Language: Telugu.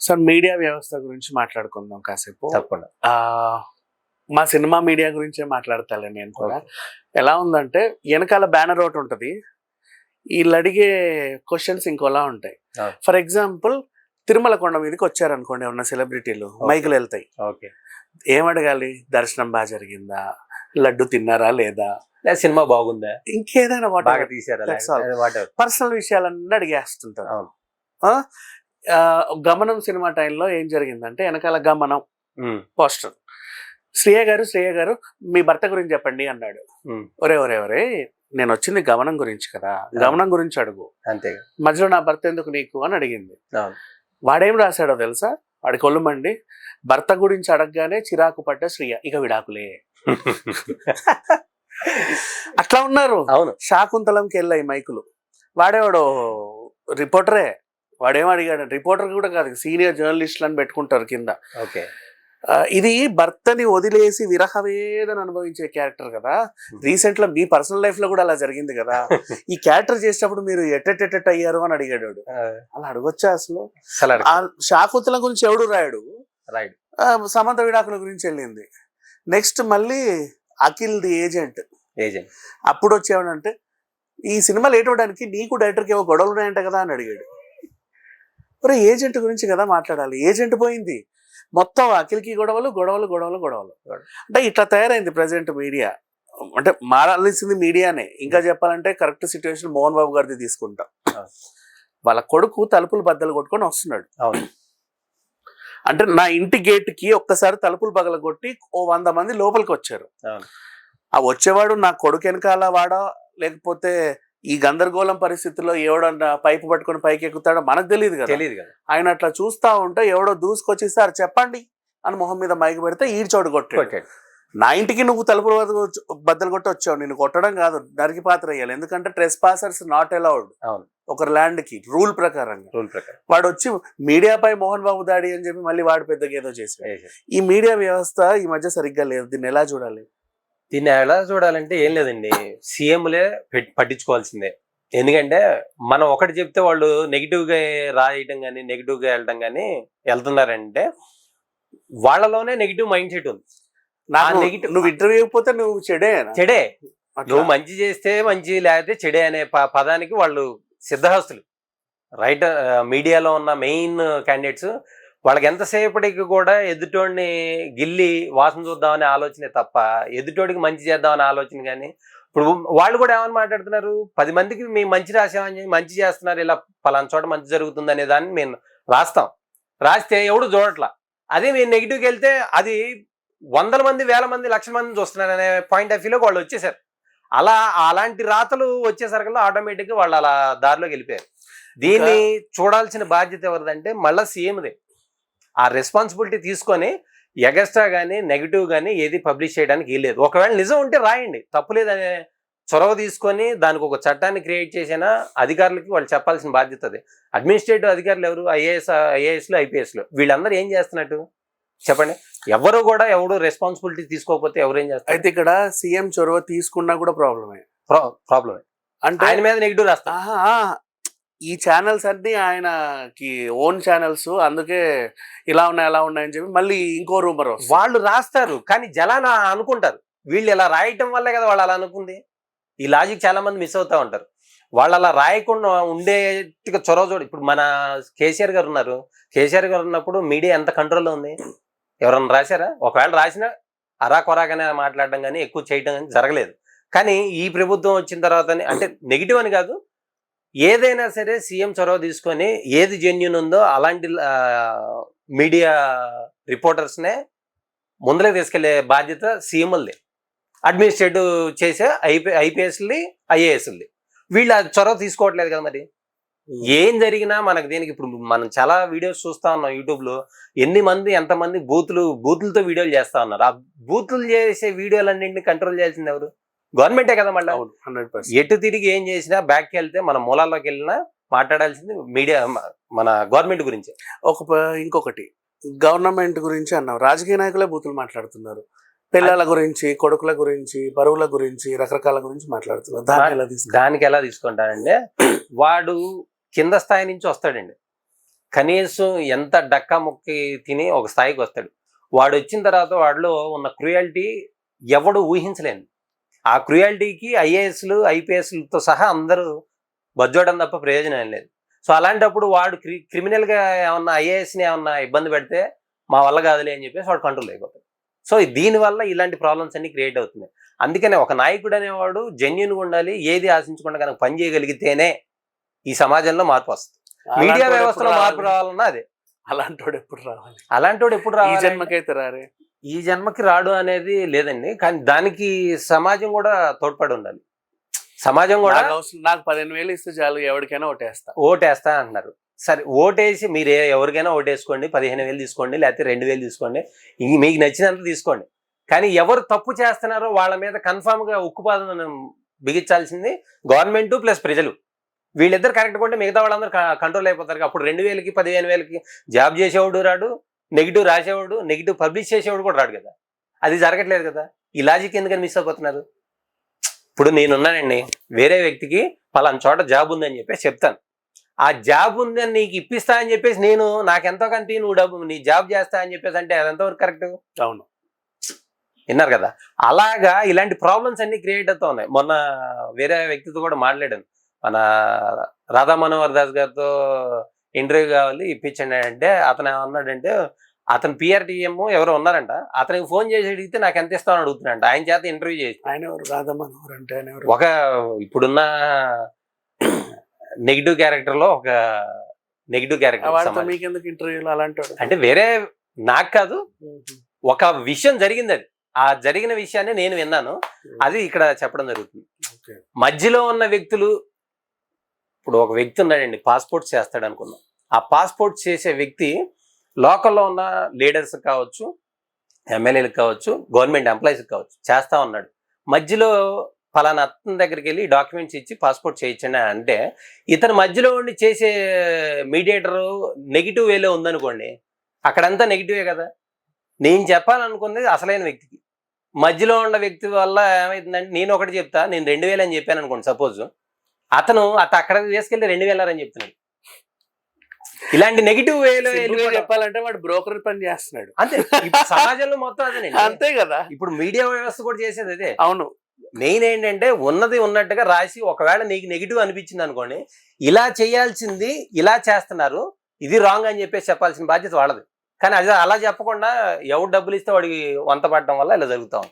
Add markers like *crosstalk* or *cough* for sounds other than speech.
సార్ మీడియా వ్యవస్థ గురించి మాట్లాడుకుందాం కాసేపు. తప్పకుండా. మా సినిమా మీడియా గురించే మాట్లాడతాలే నేను కూడా. ఎలా ఉందంటే వెనకాల బ్యానర్ ఒకటి ఉంటుంది. వీళ్ళు అడిగే క్వశ్చన్స్ ఇంకోలా ఉంటాయి. ఫర్ ఎగ్జాంపుల్ తిరుమల కొండ మీదకి వచ్చారనుకోండి ఉన్న సెలబ్రిటీలు. మైకులు వెళ్తాయి. ఓకే. ఏం అడగాలి దర్శనం బాగా జరిగిందా? లడ్డు తిన్నారా లేదా? సినిమా బాగుందా? ఇంకేదైనా పర్సనల్ విషయాలన్నీ అడిగేస్తుంటారు. గమనం సినిమా టైంలో ఏం జరిగిందంటే వెనకాల గమనం. పోస్టర్. శ్రేయ గారు శ్రేయ గారు మీ భర్త గురించి చెప్పండి అన్నాడు. ఒరే ఒరే ఒరే నేను వచ్చింది గమనం గురించి కదా. గమనం గురించి అడుగు. అంతే. మధ్యలో నా భర్త ఎందుకు నీకు? అని అడిగింది. వాడేం రాశాడో తెలుసా? వాడి కొల్లుమండి. భర్త గురించి అడగగానే చిరాకు పడ్డ శ్రీయ. ఇక విడాకులే. *laughs* అట్లా ఉన్నారు. అవును. శాకుంతలంకి వెళ్ళాయి మైకులు. వాడేవాడు రిపోర్టరే. వాడేం అడిగాడు? రిపోర్టర్ కూడా కాదు సీనియర్ జర్నలిస్టులను పెట్టుకుంటారు కింద. ఓకే. ఇది భర్తని వదిలేసి విరహ వేదన అనుభవించే క్యారెక్టర్ కదా. రీసెంట్లో మీ పర్సనల్ లైఫ్లో కూడా అలా జరిగింది కదా. *laughs* ఈ క్యారెక్టర్ చేసేటప్పుడు మీరు ఎట్టెట్టెట్ అయ్యారు అని అడిగాడు. అలా అడగొచ్చా అసలు? శాకుంతలం గురించి ఎవడు రాయడు? ఆ, సమంత విడాకుల గురించి వెళ్ళింది. నెక్స్ట్ మళ్ళీ అఖిల్ ది ఏజెంట్. ఏజెంట్. అప్పుడు వచ్చేవాడంటే ఈ సినిమా లేట్ అవ్వడానికి నీకు డైరెక్టర్కి ఏవో గొడవలు ఉన్నాయంట కదా అని అడిగాడు. మరి ఏజెంట్ గురించి కదా మాట్లాడాలి. ఏజెంట్ పోయింది. మొత్తం అఖిల్కి గొడవలు గొడవలు గొడవలు గొడవలు. అంటే ఇట్లా తయారైంది ప్రజెంట్ మీడియా. అంటే మారాల్సింది మీడియానే. ఇంకా చెప్పాలంటే కరెక్ట్ సిచ్యువేషన్ మోహన్ బాబు గారిది తీసుకుంటాం. వాళ్ళ కొడుకు తలుపులు బద్దలు కొట్టుకొని వస్తున్నాడు. అవును. అంటే నా ఇంటి గేట్కి ఒక్కసారి తలుపులు పగలగొట్టి ఓ వంద మంది లోపలికి వచ్చారు. ఆ వచ్చేవాడు నా కొడుకు వెనకాల వాడా లేకపోతే ఈ గందరగోళం పరిస్థితుల్లో ఎవడన్నా పైపు పట్టుకొని పైకి ఎక్కుతాడో మనకు తెలియదు కదా. తెలియదు కదా. ఆయన అట్లా చూస్తా ఉంటే ఎవడో దూసుకొచ్చి సార్ చెప్పండి అని మొహం మీద మైకి పెడితే ఈ చోటు కొట్టాడు. నా ఇంటికి నువ్వు తలుపులు బద్దలు- కొట్టి వచ్చావు నేను కొట్టడం కాదు నరికి పాత్ర వేయాలి. ఎందుకంటే ట్రెస్ పాసర్స్ నాట్ అలౌడ్ ఒకరి ల్యాండ్కి రూల్ ప్రకారంగా. రూల్ ప్రకారం. వాడు వచ్చి మీడియాపై మోహన్ బాబు దాడి అని చెప్పి మళ్ళీ వాడు పెద్దగా ఏదో ఏజెంట్. ఈ మీడియా వ్యవస్థ ఈ మధ్య సరిగ్గా లేదు. దీన్ని ఎలా చూడాలి? దీన్ని ఎలా చూడాలంటే ఏం లేదండి. సీఎంలే పెట్- పట్టించుకోవాల్సిందే. ఎందుకంటే మనం ఒకటి చెప్తే వాళ్ళు నెగిటివ్గా రాయటం కానీ నెగిటివ్గా వెళ్ళడం కానీ వెళ్తున్నారంటే వాళ్ళలోనే నెగిటివ్ మైండ్ సెట్ ఉంది. ఆ negative- నువ్వు ఇంటర్వ్యూ ఇవ్వకపోతే నువ్వు చెడే చెడే. నువ్వు మంచి చేస్తే మంచి లేకపోతే చెడే అనే పదానికి వాళ్ళు సిద్ధహస్తులు. రైట్ మీడియాలో ఉన్న మెయిన్ క్యాండిడేట్స్ వాళ్ళకి ఎంతసేపటికి కూడా ఎదుటోడిని గిల్లి వాసన చూద్దామనే ఆలోచనే తప్ప ఎదుటోడికి మంచి చేద్దామనే ఆలోచన కానీ ఇప్పుడు వాళ్ళు కూడా ఏమని మాట్లాడుతున్నారు? పది మందికి మేము మంచి రాసామని మంచి చేస్తున్నారు ఇలా పలానా చోట మంచి జరుగుతుంది అనే దాన్ని మేము రాస్తాం. రాస్తే ఎవడు చూడట్లా. అదే మేము నెగిటివ్కి వెళ్తే అది వందల మంది వేల మంది లక్షల మంది చూస్తున్నారు అనే పాయింట్ ఆఫ్ వ్యూలో వాళ్ళు వచ్చేసారు. అలా అలాంటి రాతలు వచ్చేసరికి ఆటోమేటిక్గా వాళ్ళు అలా దారిలోకి వెళ్ళిపోయారు. దీన్ని చూడాల్సిన బాధ్యత ఎవరిదంటే మళ్ళీ సీఎందే. ఆ రెస్పాన్సిబిలిటీ తీసుకొని ఎగస్ట్రా కానీ నెగిటివ్ కానీ ఏది పబ్లిష్ చేయడానికి వీల్లేదు. ఒకవేళ నిజం ఉంటే రాయండి. తప్పులేదనే చొరవ తీసుకొని దానికి ఒక చట్టాన్ని క్రియేట్ చేసిన అధికారులకి వాళ్ళు చెప్పాల్సిన బాధ్యత అది. అడ్మినిస్ట్రేటివ్ అధికారులు ఎవరు? ఐఏఎస్ ఐఏఎస్లు ఐపీఎస్లు వీళ్ళందరూ ఏం చేస్తున్నట్టు? చెప్పండి. ఎవరు కూడా ఎవడు రెస్పాన్సిబిలిటీ తీసుకోకపోతే ఎవరు ఏం చేస్తారు? అయితే ఇక్కడ సీఎం చొరవ తీసుకున్నా కూడా ప్రాబ్లమే ప్రాబ్లం అంటే ఆయన మీద నెగిటివ్ ఆ, ఈ ఛానల్స్ అన్నీ ఆయనకి ఓన్ ఛానల్స్. అందుకే ఇలా ఉన్నాయి అలా ఉన్నాయని చెప్పి మళ్ళీ ఇంకో రూమర్ వాళ్ళు రాస్తారు కానీ జలాన అనుకుంటారు. వీళ్ళు ఇలా రాయటం వల్లే కదా వాళ్ళు అలా అనుకుంది. ఈ లాజిక్ చాలా మంది మిస్ అవుతా ఉంటారు. వాళ్ళు అలా రాయకుండా ఉండేట్టుగా చొరవ చూడ. ఇప్పుడు మన కేసీఆర్ గారు ఉన్నారు. కేసీఆర్ గారు ఉన్నప్పుడు మీడియా ఎంత కంట్రోల్లో ఉంది? ఎవరన్నా రాశారా? ఒకవేళ రాసినా అరా కొరాగానే మాట్లాడడం కానీ ఎక్కువ చేయడం కానీ జరగలేదు. కానీ ఈ ప్రభుత్వం వచ్చిన తర్వాత అంటే నెగిటివ్ అని కాదు ఏదైనా సరే సీఎం చొరవ తీసుకొని ఏది జెన్యున్ ఉందో అలాంటి మీడియా రిపోర్టర్స్నే ముందరే తీసుకెళ్ళే బాధ్యత సీఎంలది. అడ్మినిస్ట్రేటివ్ చేసే ఐపీ ఐపీఎస్ది ఐఏఎస్ది వీళ్ళు ఆ చొరవ తీసుకోవట్లేదు కదా మరి? ఏం జరిగినా మనకు దీనికి ఇప్పుడు మనం చాలా వీడియోస్ చూస్తా ఉన్నాం యూట్యూబ్లో ఎన్ని మంది ఎంతమంది బూతులు బూతులతో వీడియోలు చేస్తా ఉన్నారు. ఆ బూతులు చేసే వీడియోలన్నింటినీ కంట్రోల్ చేయాల్సింది ఎవరు? గవర్నమెంటే కదా మళ్ళీ? అవును హండ్రెడ్ పర్సెంట్. ఎటు తిరిగి ఏం చేసినా బ్యాక్కి వెళ్తే మన మూలాల్లోకి వెళ్ళినా మాట్లాడాల్సింది మీడియా మన గవర్నమెంట్ గురించి. ఒక ఇంకొకటి. గవర్నమెంట్ గురించి అన్నాం. రాజకీయ నాయకులే బూతులు మాట్లాడుతున్నారు. పిల్లల గురించి కొడుకుల గురించి బరువుల గురించి రకరకాల గురించి మాట్లాడుతున్నారు. దాన్ని ఎలా తీసుకు దానికి ఎలా తీసుకుంటారంటే వాడు కింద స్థాయి నుంచి వస్తాడండి. కనీసం ఎంత డక్కా ముక్కి తిని ఒక స్థాయికి వస్తాడు. వాడు వచ్చిన తర్వాత వాడిలో ఉన్న క్రుయాలిటీ ఎవడు ఊహించలేను. ఆ క్రుయాలిటీకి ఐఏఎస్లు ఐపీఎస్లతో సహా అందరూ బజ్జోవడం తప్ప ప్రయోజనం లేదు. సో అలాంటప్పుడు వాడు క్రి క్రిమినల్గా ఏమన్నా ఐఏఎస్ని ఏమన్నా ఇబ్బంది పెడితే మా వల్ల కాదులే అని చెప్పేసి వాడు కంట్రోల్ అయిపోతాడు. సో దీనివల్ల ఇలాంటి ప్రాబ్లమ్స్ అన్ని క్రియేట్ అవుతున్నాయి. అందుకనే ఒక నాయకుడు అనేవాడు జెన్యున్గా ఉండాలి ఏది ఆశించకుండా కనుక పని చేయగలిగితేనే ఈ సమాజంలో మార్పు వస్తుంది. మీడియా వ్యవస్థలో మార్పు రావాలి? రావాలన్నా అదే. అలాంటోడు ఎప్పుడు రావాలి? అలాంటి వాడు ఎప్పుడు రావాలి? జన్మకైతే రారే. ఈ జన్మకి రాడు అనేది లేదండి. కానీ దానికి సమాజం కూడా తోడ్పడి ఉండాలి. సమాజం కూడా నాకు పదిహేను వేలు ఇస్తే చాలు ఎవరికైనా ఒకటేస్తా ఓటేస్తా అంటున్నారు. సరే ఓటేసి మీరు ఎవరికైనా ఓటేసుకోండి. పదిహేను వేలు తీసుకోండి లేకపోతే రెండు వేలు తీసుకోండి. మీకు నచ్చినంత తీసుకోండి. కానీ ఎవరు తప్పు చేస్తున్నారో వాళ్ళ మీద కన్ఫామ్గా ఉక్కుపాదం బిగించాల్సింది గవర్నమెంట్ ప్లస్ ప్రజలు. వీళ్ళిద్దరు కరెక్ట్ ఉంటే మిగతా వాళ్ళందరూ కంట్రోల్ అయిపోతారు. అప్పుడు రెండు వేలకి పదిహేను వేలకి జాబ్ చేసేవాడు రాడు. నెగిటివ్ రాసేవాడు నెగిటివ్ పబ్లిష్ చేసేవాడు కూడా రాడు కదా. అది జరగట్లేదు కదా. ఈ లాజిక్ ఎందుకని మిస్ అయిపోతున్నారు? ఇప్పుడు నేనున్నానండి వేరే వ్యక్తికి పలానా చోట జాబ్ ఉందని చెప్పేసి చెప్తాను. ఆ జాబ్ ఉందని నీకు ఇప్పిస్తా అని చెప్పేసి నేను నాకెంతో కంటే నువ్వు డబ్బు నీ జాబ్ చేస్తా అని చెప్పేసి అంటే అది ఎంతవరకు కరెక్ట్ అవును. విన్నారు కదా. అలాగా ఇలాంటి ప్రాబ్లమ్స్ అన్ని క్రియేట్ అవుతా ఉన్నాయి. మొన్న వేరే వ్యక్తితో కూడా మాట్లాడాను. మన రాధా మనోహర్ దాస్ గారితో ఇంటర్వ్యూ కావాలి ఇప్పించండి అంటే అతను ఏమన్నాడంటే అతను పిఆర్టీఎం ఎవరో ఉన్నారంట అతనికి ఫోన్ చేసి అడిగితే నాకు ఎంత ఇస్తామని అడుగుతున్నాడంట. ఆయన చేత ఇంటర్వ్యూ చేసి ఆయన ఎవరు రాధమనోహర్ అంటే ఆయన ఎవరు? ఒక ఇప్పుడున్న నెగిటివ్ క్యారెక్టర్లో ఒక నెగిటివ్ క్యారెక్టర్ వాడితో మీకెందుకు ఇంటర్వ్యూలు అలాంటి అంటే వేరే నాకు కాదు ఒక విషయం జరిగింది అది. ఆ జరిగిన విషయాన్ని నేను విన్నాను. అది ఇక్కడ చెప్పడం జరుగుతుంది. మధ్యలో ఉన్న వ్యక్తులు ఇప్పుడు ఒక వ్యక్తి ఉన్నాడండి పాస్పోర్ట్ చేస్తాడు అనుకుందాం ఆ పాస్పోర్ట్ చేసే వ్యక్తి లోకల్లో ఉన్న లీడర్స్ కావచ్చు ఎమ్మెల్యేలకు కావచ్చు గవర్నమెంట్ ఎంప్లాయీస్కి కావచ్చు చేస్తూ ఉన్నాడు. మధ్యలో ఫలానా అతని దగ్గరికి వెళ్ళి డాక్యుమెంట్స్ ఇచ్చి పాస్పోర్ట్ చేయించండి అంటే ఇతను మధ్యలో ఉండి చేసే మీడియేటర్ నెగిటివ్ వేలో ఉందనుకోండి అక్కడంతా నెగిటివే కదా. నేను చెప్పాలనుకుంది అసలైన వ్యక్తికి. మధ్యలో ఉన్న వ్యక్తి వల్ల ఏమవుతుందంటే నేను ఒకటి చెప్తా నేను రెండు వేలు అని చెప్పాను అనుకోండి సపోజ్. అతను అత అక్కడ తీసుకెళ్ళి రెండు వేలరని చెప్తున్నాడు. ఇలాంటి నెగిటివ్ వేలో చెప్పాలంటే వాడు బ్రోకర్ పని చేస్తున్నాడు. అంతే. సమాజంలో మొత్తం అదేనండి *laughs* అంతే కదా. ఇప్పుడు మీడియా వ్యవస్థ కూడా చేసేది అదే. అవును. మెయిన్ ఏంటంటే ఉన్నది ఉన్నట్టుగా రాసి ఒకవేళ నీకు నెగిటివ్ అనిపించింది అనుకోండి ఇలా చేయాల్సింది ఇలా చేస్తున్నారు ఇది రాంగ్ అని చెప్పేసి చెప్పాల్సిన బాధ్యత వాళ్ళది. కానీ అది అలా చెప్పకుండా ఎవరు డబ్బులు ఇస్తే వాడికి వంత పడటం వల్ల ఇలా జరుగుతాం